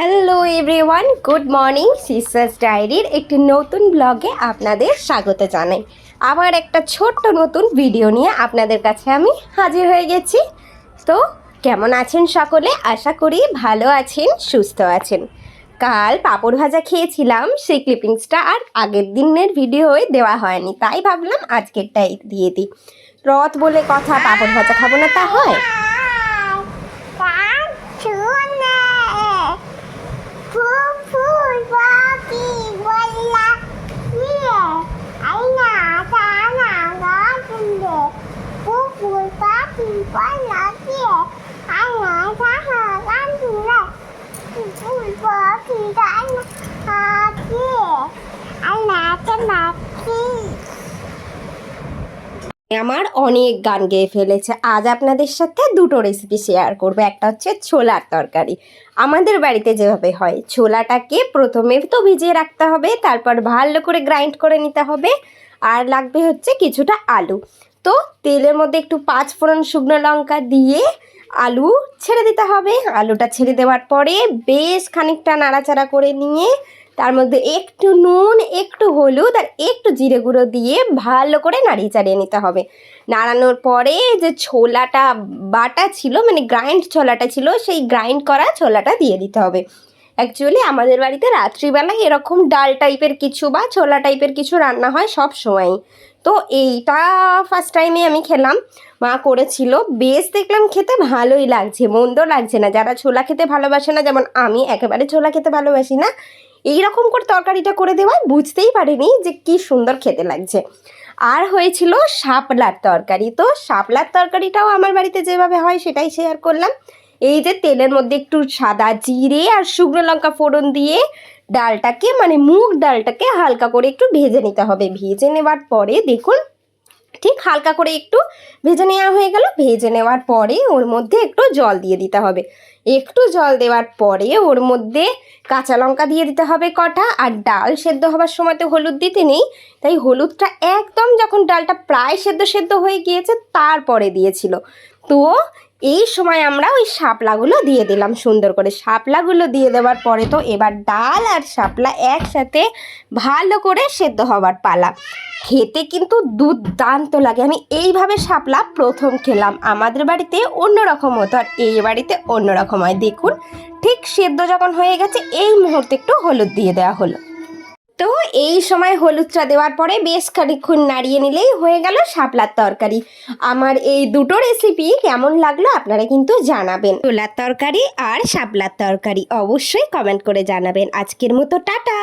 Hello everyone good morning sisters ডায়েরির একটি নতুন ব্লগে আপনাদের স্বাগত জানাই। আবার একটা ছোট্ট নতুন ভিডিও নিয়ে আপনাদের কাছে আমি হাজির হয়ে গেছি। তো, কেমন আছেন সকলে? আশা করি ভালো আছেন, সুস্থ আছেন। কাল পাঁপড় ভাজা খেয়েছিলাম, সেই ক্লিপিংসটা আর আগের দিনের ভিডিওয় দেওয়া হয়নি। তাই ভাবলাম আজকেরটাই দিয়ে দিই। রথ বলে কথা, পাঁপড় ভাজা খাব না তা হয়? আমার অনেক গান গেয়ে ফেলেছে। আজ আপনাদের সাথে দুটো রেসিপি শেয়ার করব। একটা হচ্ছে ছোলার তরকারি। আমাদের বাড়িতে যেভাবে হয়, ছোলাটাকে প্রথমে তো ভিজিয়ে রাখতে হবে, তারপর ভালো করে গ্রাইন্ড করে নিতে হবে, আর লাগবে হচ্ছে কিছুটা আলু। তো তেলের মধ্যে একটু পাঁচ ফোড়ন শুকনো লঙ্কা দিয়ে আলু ছেড়ে দিতে হবে। আলুটা ছেড়ে দেওয়ার পরে বেশ খানিকটা নাড়াচাড়া করে নিয়ে তার মধ্যে একটু নুন, একটু হলুদ আর একটু জিরে গুঁড়ো দিয়ে ভালো করে নাড়িয়ে চাড়িয়ে নিতে হবে। নাড়ানোর পরে যে ছোলাটা বাটা ছিল মানে গ্রাইন্ড ছোলাটা ছিল, সেই গ্রাইন্ড করা ছোলাটা দিয়ে দিতে হবে। অ্যাকচুয়ালি আমাদের বাড়িতে রাত্রিবেলায় এরকম ডাল টাইপের কিছু বা ছোলা টাইপের কিছু রান্না হয় সব সময়ই তো এইটা ফার্স্ট টাইমে আমি খেলাম। মা করেছিল। বেশ দেখলাম খেতে ভালোই লাগছে মন্দ লাগছে না। যারা ছোলা খেতে ভালোবাসে না, যেমন আমি, একেবারে ছোলা খেতে ভালোবাসি না এই রকম করে তরকারিটা করে দেওয়ায় বুঝতেই পারিনি যে কি সুন্দর খেতে লাগছে। আর হয়েছিল শাপলার তরকারি। তো শাপলার তরকারিটাও আমার বাড়িতে যেভাবে হয় সেটাই শেয়ার করলাম। এই যে তেলের মধ্যে একটু সাদা জিরে আর শুকনো লঙ্কা ফোড়ন দিয়ে ডালটাকে মানে মুগ ডালটাকে হালকা করে একটু ভেজে নিতে হবে। ভেজে নেওয়ার পরে দেখুন, ঠিক হালকা করে একটু ভেজে নেওয়া হয়ে গেল। ভেজে নেওয়ার পরে ওর মধ্যে একটু জল দিয়ে দিতে হবে। একটু জল দেওয়ার পরে ওর মধ্যে কাঁচা লঙ্কা দিয়ে দিতে হবে কটা। আর ডাল সেদ্ধ হবার সময় তো হলুদ দিতে নেই, তাই হলুদটা একদম যখন ডালটা প্রায় সেদ্ধ সেদ্ধ হয়ে গিয়েছে, তারপরে দিয়েছিল। তো এই সময় আমরা ওই শাপলাগুলো দিয়ে দিলাম সুন্দর করে। শাপলাগুলো দিয়ে দেওয়ার পরে তো এবার ডাল আর শাপলা একসাথে ভালো করে সেদ্ধ হবার পালা। খেতে কিন্তু দুর্দান্ত লাগে। আমি এইভাবে শাপলা প্রথম খেলাম। আমাদের বাড়িতে অন্যরকম হতো আর এই বাড়িতে অন্যরকম হয়। দেখুন, ঠিক সেদ্ধ যখন হয়ে গেছে, এই মুহূর্তে একটু হলুদ দিয়ে দেওয়া হলো। তো এই সময় হলুদটা দেওয়ার পরে বেশ খানিক্ষণ নাড়িয়ে নিলেই হয়ে গেল শাপলার তরকারি। আমার এই দুটো রেসিপি কেমন লাগল আপনারা কিন্তু জানাবেন। ছোলার তরকারি আর শাপলার তরকারি অবশ্যই কমেন্ট করে জানাবেন। আজকের মতো টাটা!